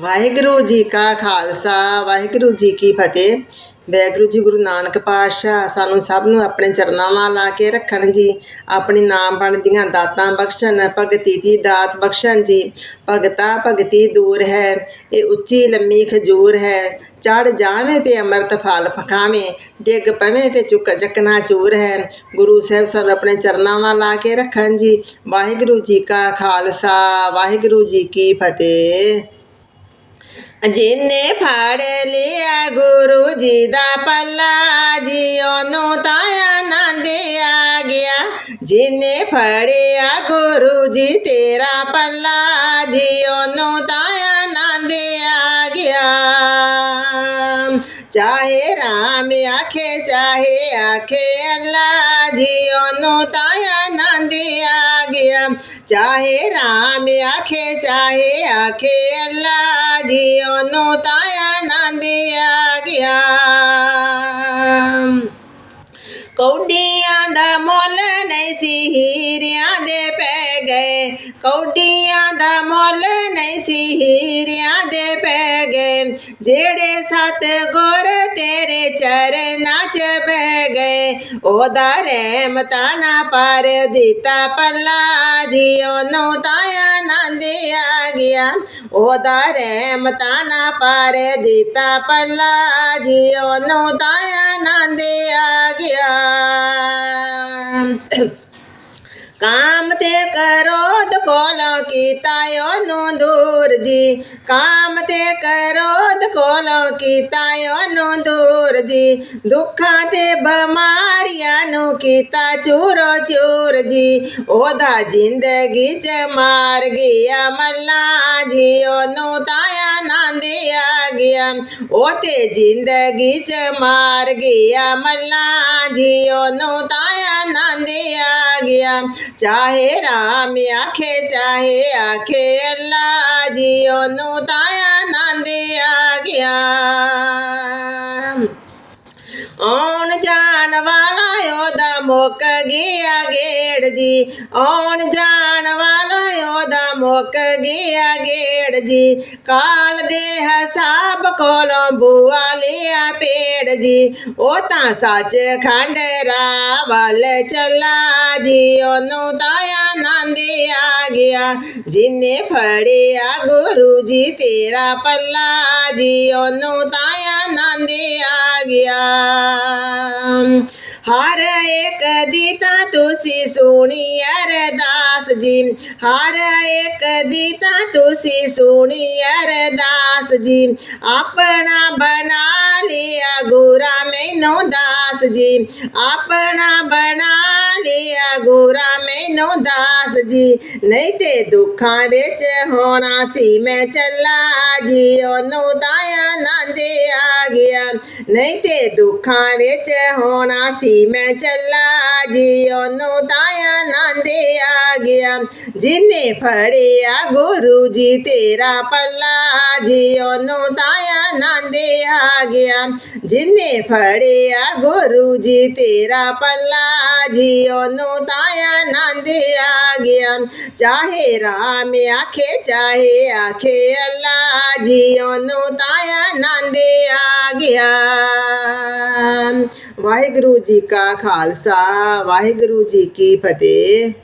ਵਾਹਿਗੁਰੂ ਜੀ ਕਾ ਖਾਲਸਾ, ਵਾਹਿਗੁਰੂ ਜੀ ਕੀ ਫਤਿਹ। ਵਾਹਿਗੁਰੂ ਜੀ ਗੁਰੂ ਨਾਨਕ ਪਾਤਸ਼ਾਹ, ਸਾਨੂੰ ਸਭ ਨੂੰ ਆਪਣੇ ਚਰਨਾਂ ਨਾਲ ਲਾ ਕੇ ਰੱਖਣ ਜੀ। ਆਪਣੀ ਨਾਮ ਬਣਦੀਆਂ ਦਾਤਾਂ ਬਖਸ਼ਣ, ਭਗਤੀ ਦੀ ਦਾਤ ਬਖਸ਼ਣ ਜੀ। ਭਗਤਾ ਭਗਤੀ ਦੂਰ ਹੈ, ਇਹ ਉੱਚੀ ਲੰਮੀ ਖਜੂਰ ਹੈ। ਚੜ ਜਾਵੇਂ ਤੇ ਅੰਮ੍ਰਿਤ ਫਲ ਪਕਾਵੇਂ, ਡਿੱਗ ਪਵੇਂ ਤੇ ਚੁੱਕ ਚੱਕਣਾ ਚੂਰ ਹੈ। ਗੁਰੂ ਸਾਹਿਬ ਸਾਨੂੰ ਆਪਣੇ ਚਰਨਾਂ ਨਾਲ ਲਾ ਕੇ ਰੱਖਣ ਜੀ। ਵਾਹਿਗੁਰੂ ਜੀ ਕਾ ਖਾਲਸਾ, ਵਾਹਿਗੁਰੂ ਜੀ ਕੀ ਫਤਿਹ। ਜਿਨੇ ਫੜ ਲਿਆ ਗੁਰੂ ਜੀ ਦਾ ਪੱਲਾ ਜੀ ਉਹਨੂੰ ਤਾਂ ਆਨੰਦ ਆ ਗਿਆ ਜਿਨੇ ਫੜਿਆ ਗੁਰੂ ਜੀ ਤੇਰਾ ਪੱਲਾ ਜੀ ਉਹਨੂੰ ਤਾਂ ਆਨੰਦ ਆ ਗਿਆ ਚਾਹੇ ਰਾਮ ਆਖੇ ਚਾਹੇ ਆਖੇ ਅੱਲਾ ਜੀ ਉਹਨੂੰ ਤਾਂ ਆਨੰਦ ਆ ਗਿਆ ਚਾਹੇ ਰਾਮ ਆਖੇ ਚਾਹੇ ਆਖੇ ਅੱਲਾ ਜੀ ਉਹਨੂੰ ਤਾਂ ਆਨੰਦ ਆ ਗਿਆ। ਕੌਡੀਆਂ ਦਾ ਮੁੱਲ ਨਹੀਂ ਸੀ, ਹੀਰਿਆਂ ਦੇ ਪੈ ਗਏ। ਕੌਡੀਆਂ ਦਾ ਮੁੱਲ ਨਹੀਂ ਸੀ, ਹੀਰਿਆਂ जेड़े सत गोर तेरे चरना च बह गए ओदा रहमता ना पार दीता पल्ला, जियो नो ताया नंद आ गया। ओदा रहमता ना पार दीता पल्ला, जियो नो ताया नंद आ गया। काम ते करो तो बोलो की तायो नो दू दूर जी काम ते करो दोलो की तायो नो दूर जी दुखा ते बमारिया नो किता चूरो चूर जी ओदा ज़िंदगी च मार गया, मल्ला जी ओ नो ताया नांदिया गया ओ ते ज़िंदगी च मार गया, मल्ला जी ओ नो ताया नांदिया गया चाहे राम आखे, चाहे आखे अल्लाह। ਜੀ ਉਹਨੂੰ ਤਾਂ ਆਨੰਦ ਆ ਗਿਆ। ਆਉਣ ਜਾਣ ਵਾਲਾ ਮੁੱਕ ਗਿਆ ਗੇੜ ਜੀ। ਆਉਣ ਜਾਣ ਵਾਲਾ ਉਹਦਾ ਮੁੱਕ ਗਿਆ ਗੇੜ ਜੀ। ਕਾਲ ਦੇ ਹਿਸਾਬ ਕੋਲੋਂ ਬੂਆ ਲਿਆ ਪੇੜ ਜੀ। ਉਹ ਤਾਂ ਸੱਚ ਖੰਡ ਰਾਵਲ ਚੱਲਾ ਜੀ। ਉਹਨੂੰ ਤਾਂ ਆਨੰਦ ਆ ਗਿਆ। ਜਿਨੇ ਫੜਿਆ ਗੁਰੂ ਜੀ ਤੇਰਾ ਪੱਲਾ ਜੀ। ਉਹਨੂੰ ਤਾਂ ਆਨੰਦ ਆ ਗਿਆ। हर एक दीता तुसी सुनी अरदास जी हर एक दीता तुसी सुनी अरदास जी अपना बना लिया गुरा मैनू दास दास जी अपना बना लिया गोरा मैनू दास जी नहीं तो दुखा बेच होना सी मैं चला जी, ओनू दाया ना दे आ गया। नहीं तो दुखा बेच होना सी मैं चला जी, ओनू दाया ना दे आ गया। जिने फड़िया गुरु जी तेरा पला जी, ओनू दाया ना दे आ गया। जिने फड़िया गुरु गोरू जी तेरा पल्ला। जियो ताया नंद आ गया चाहे राम आखे, चाहे आखे अल्लाह। जियो ताया नंद आ गया वाहेगुरु जी का खालसा, वाहेगुरु जी की फतेह।